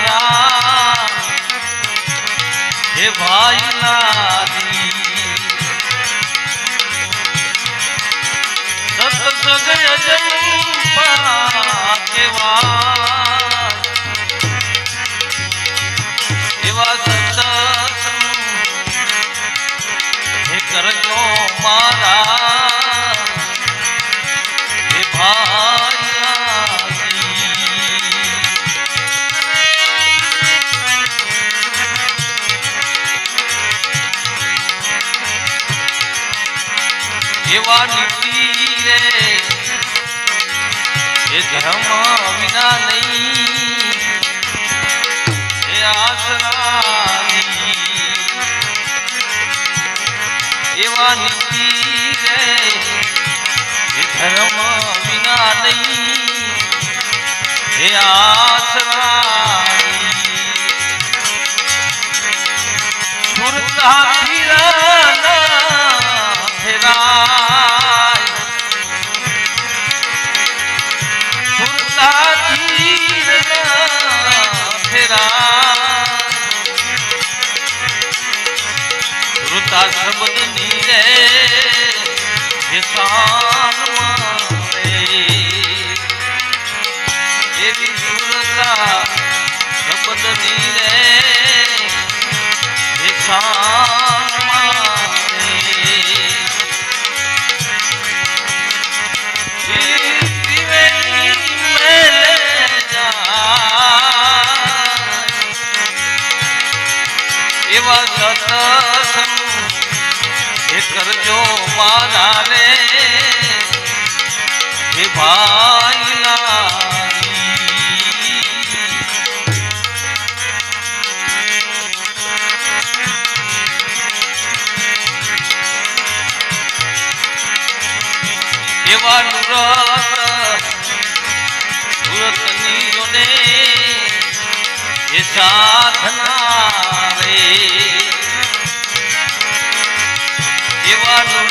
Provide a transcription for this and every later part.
મારા હે ભાઈ નારી સતસગ અજંપા કેવા એવા સતસંગ હે મારા એ ધર્મ વિના નહીં. એ આસરાની એવા નીતિ રે એ ધર્મ વિના સુરતા સુરતા શબ્દની રે કરજો મારા રે હે ભાઈ. એવા નુરત સુરતની સાધના રે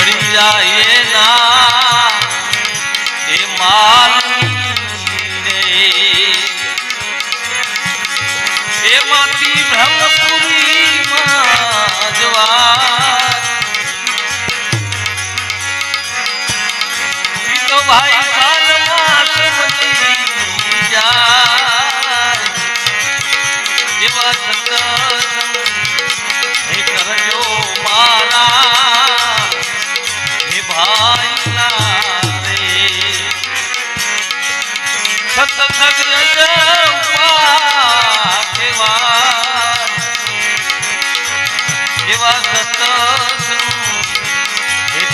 મળી જાય ના એ માલની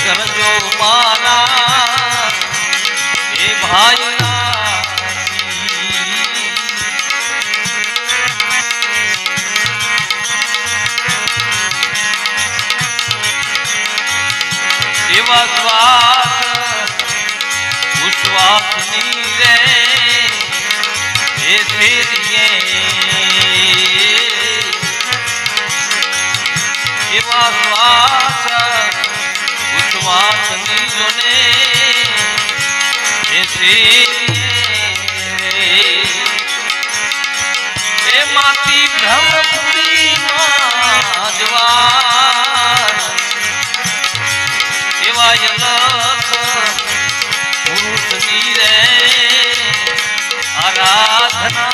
કરજો મારા એ ભાઈ એવા શ્વાસ ઉશ્વાસની રે એ ફેરીએ ઉશ્વાસની જોને એ ફેરીએ એ માતી બ્રહ્મપુરી જવાર એવા યલખ પુરુષની રે આરાધના.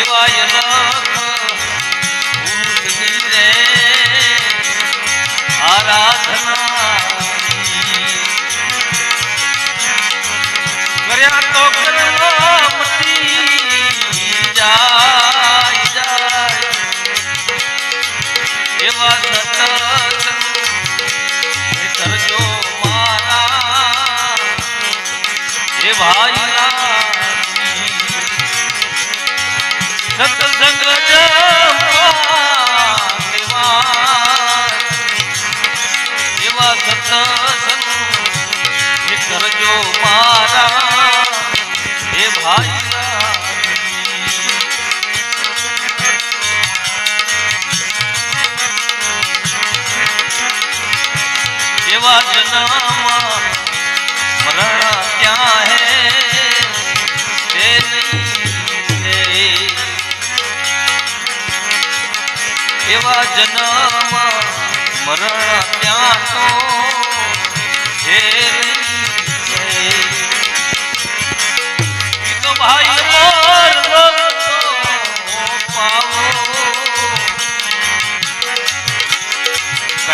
એવા યલખ આરાધના કર્યા તો જાય જાય એવા સતત કરજો મારા એ ભાઈ સત્સંગ જાય મારા હે ભાઈ એવા જનામા મરણ ત્યાં હે? એવા જનામા મરણ ત્યાં તો? હે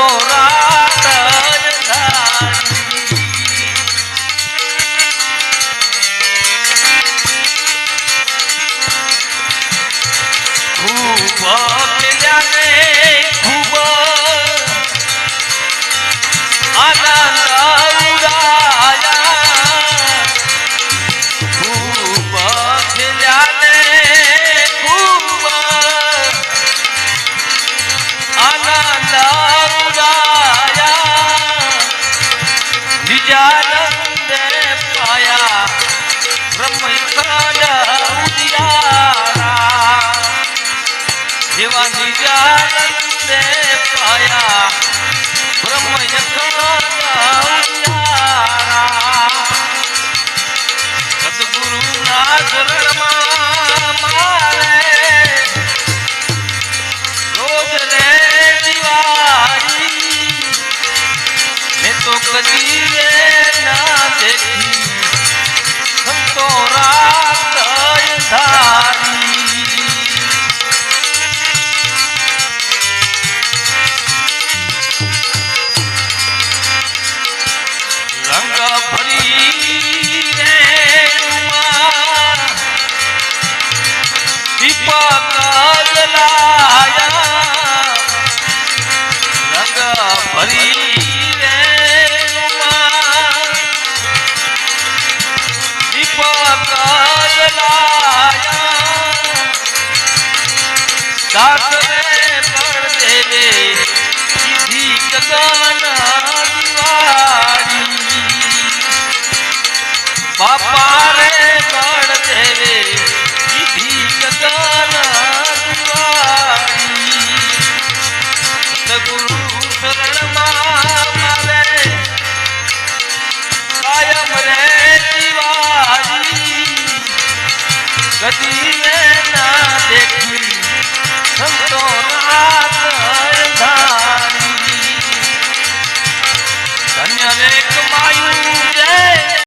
তোরা આયા બ્રહ્મ સદગુરુ ના શરણમાં મારે રોજ રે દિવાળી મેં તો ધારી દાસ રે પરદેવે સીધી ગગન દિવાળી બાપા રે બળદેવે સીધી ગગન દિવાળી સદગુરુ શરણમાં મારે કાયમ રે દિવાળી કદી